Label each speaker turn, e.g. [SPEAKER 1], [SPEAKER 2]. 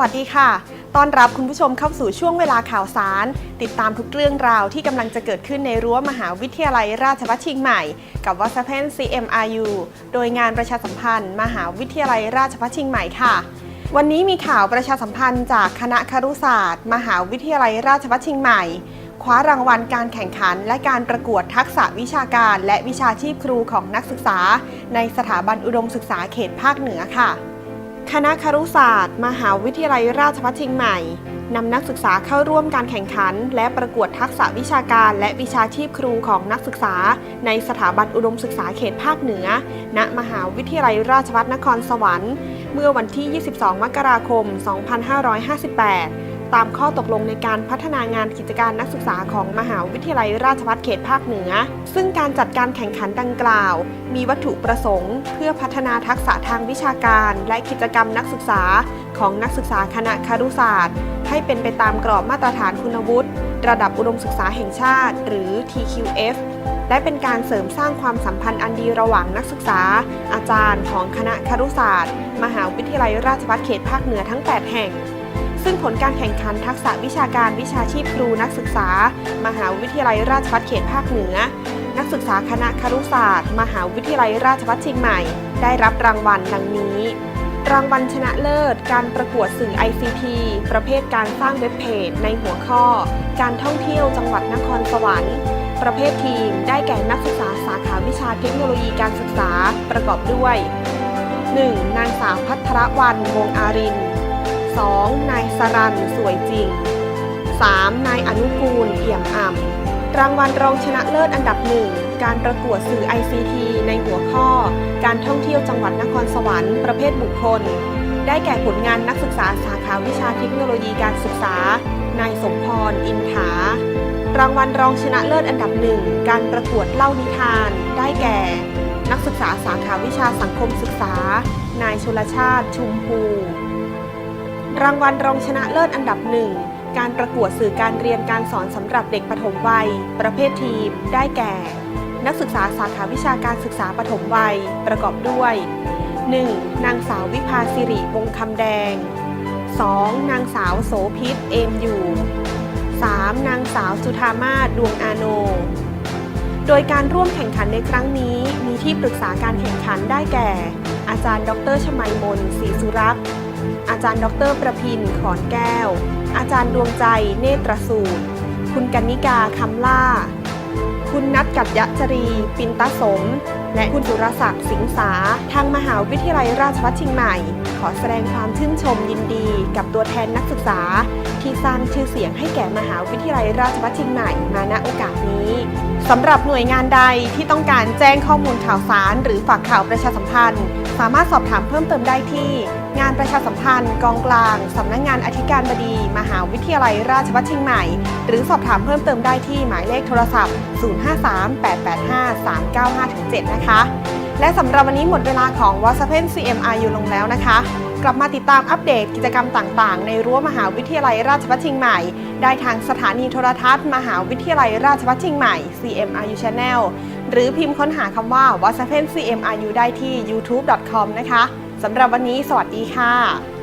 [SPEAKER 1] วัสดีค่ะ ต้อนรับคุณผู้ชมเข้าสู่ช่วงเวลาข่าวสาร ติดตามทุกเรื่องราวที่กำลังจะเกิดขึ้นในรั้วมหาวิทยาลัยราชภัฏเชียงใหม่ กับวัสเพน CMRU โดยงานประชาสัมพันธ์ มหาวิทยาลัยราชภัฏเชียงใหม่ค่ะ วันนี้มีข่าวประชาสัมพันธ์จากคณะครุศาสตร์ มหาวิทยาลัยราชภัฏเชียงใหม่ คว้ารางวัลการแข่งขัน และการประกวดทักษะวิชาการ และวิชาชีพครูของนักศึกษา ในสถาบันอุดมศึกษาเขตภาคเหนือค่ะ คณะครุศาสตร์ มหาวิทยาลัยราชภัฏเชียงใหม่นำนักศึกษาเข้าร่วมการแข่งขัน และประกวดทักษะวิชาการ และวิชาชีพครูของนักศึกษา ในสถาบันอุดมศึกษาเขตภาคเหนือ ณ มหาวิทยาลัยราชภัฏนครสวรรค์ เมื่อวันที่ 22 มกราคม 2558 ตามข้อตกลงในการพัฒนางานกิจการนักศึกษาของมหาวิทยาลัยราชภัฏเขตภาคเหนือ ซึ่งการจัดการแข่งขันดังกล่าว มีวัตถุประสงค์ เพื่อพัฒนาทักษะทางวิชาการ และกิจกรรมนักศึกษาของนักศึกษาคณะคารุศาสตร์ ให้เป็นไปตามกรอบมาตรฐานคุณวุฒิระดับอุดมศึกษาแห่งชาติ หรือ TQF และเป็นการเสริมสร้างความสัมพันธ์อันดีระหว่างนักศึกษา อาจารย์ของคณะคารุศาสตร์ มหาวิทยาลัยราชภัฏเขตภาคเหนือทั้ง 8 แห่ง ซึ่งผลการแข่งขันทักษะวิชาการวิชาชีพครูนักศึกษา มหาวิทยาลัยราชภัฏเขตภาคเหนือ นักศึกษาคณะครุศาสตร์ มหาวิทยาลัยราชภัฏเชียงใหม่ ได้รับรางวัลดังนี้ รางวัลชนะเลิศ การประกวดสื่อ ICT ประเภทการสร้างเว็บเพจ ในหัวข้อ การท่องเที่ยวจังหวัดนครสวรรค์ประเภททีมได้แก่นักศึกษาสาขาวิชาเทคโนโลยีการศึกษาประกอบด้วย 1. นางสาวพัทรวันวงอาริน 2. นายสรันสวยจริง 3. นายอนุกูลเอี่ยมอ่ำรางวัลรองชนะเลิศอันดับหนึ่งการประกวดสื่อ ICT ในหัวข้อ การท่องเที่ยวจังหวัดนครสวรรค์ประเภทบุคคล ได้แก่ผลงานนักศึกษาสาขาวิชาเทคโนโลยีการศึกษา นายสมพร อินถารางวัลรองชนะเลิศอันดับหนึ่งการประกวดเล่านิทาน ได้แก่ นักศึกษาสาขาวิชาสังคมศึกษา นายชลชาติชุมพู รางวัลรองชนะเลิศอันดับหนึ่งการประกวดสื่อการเรียนการสอนสำหรับเด็กปฐมวัย ประเภททีม ได้แก่ นักศึกษาสาขาวิชาการศึกษาปฐมวัย ประกอบด้วย 1. นางสาววิภาสิริวงคำแดง 2. นางสาวโสพิษเอมอยู่ 3. นางสาวจุธามาดวงอาโน โดยการร่วมแข่งขันในครั้งนี้มีที่ปรึกษาการแข่งขันได้แก่ อาจารย์ ดรชมัยมนศรีสุรักษ์ อาจารย์ดรประพินขอนแก้ว อาจารย์ดวงใจเนตรสูตร คุณกนิกาคำล่า คุณนัทกัจยจรี ปินตสม และคุณสุรศักดิ์สิงสา ทางมหาวิทยาลัยราชภัฏเชียงใหม่ ขอแสดงความชื่นชมยินดี กับตัวแทนนักศึกษา ที่สร้างชื่อเสียงให้แก่มหาวิทยาลัยราชภัฏเชียงใหม่มาณโอกาสนี้สำหรับหน่วยงานใดที่ต้องการแจ้งข้อมูลข่าวสาร หรือฝากข่าวประชาสัมพันธ์ สามารถสอบถามเพิ่มเติมได้ที่ งานประชาสัมพันธ์ กองกลาง สำนักงงานอธิการบดี มหาวิทยาลัยราชภัฏเชียงใหม่ หรือสอบถามเพิ่มเติมได้ที่หมายเลขโทรศัพท์ 053-885-395-7 นะคะ และสำหรับวันนี้หมดเวลาของ w a s p e n CMRU ลงแล้วนะคะ กลับมาติดตามอัปเดตกิจกรรมต่างๆ ในรั้วมหาวิทยาลัยราชภัฏเชียงใหม่ ได้ทางสถานีโทรทัศน์ มหาวิทยาลัยราชภัฏเชียงใหม่ CMRU Channel หรือพิมพ์ค้นหาคำว่า w a s p e n CMRU ได้ที่ youtube.com นะคะสำหรับวันนี้สวัสดีค่ะ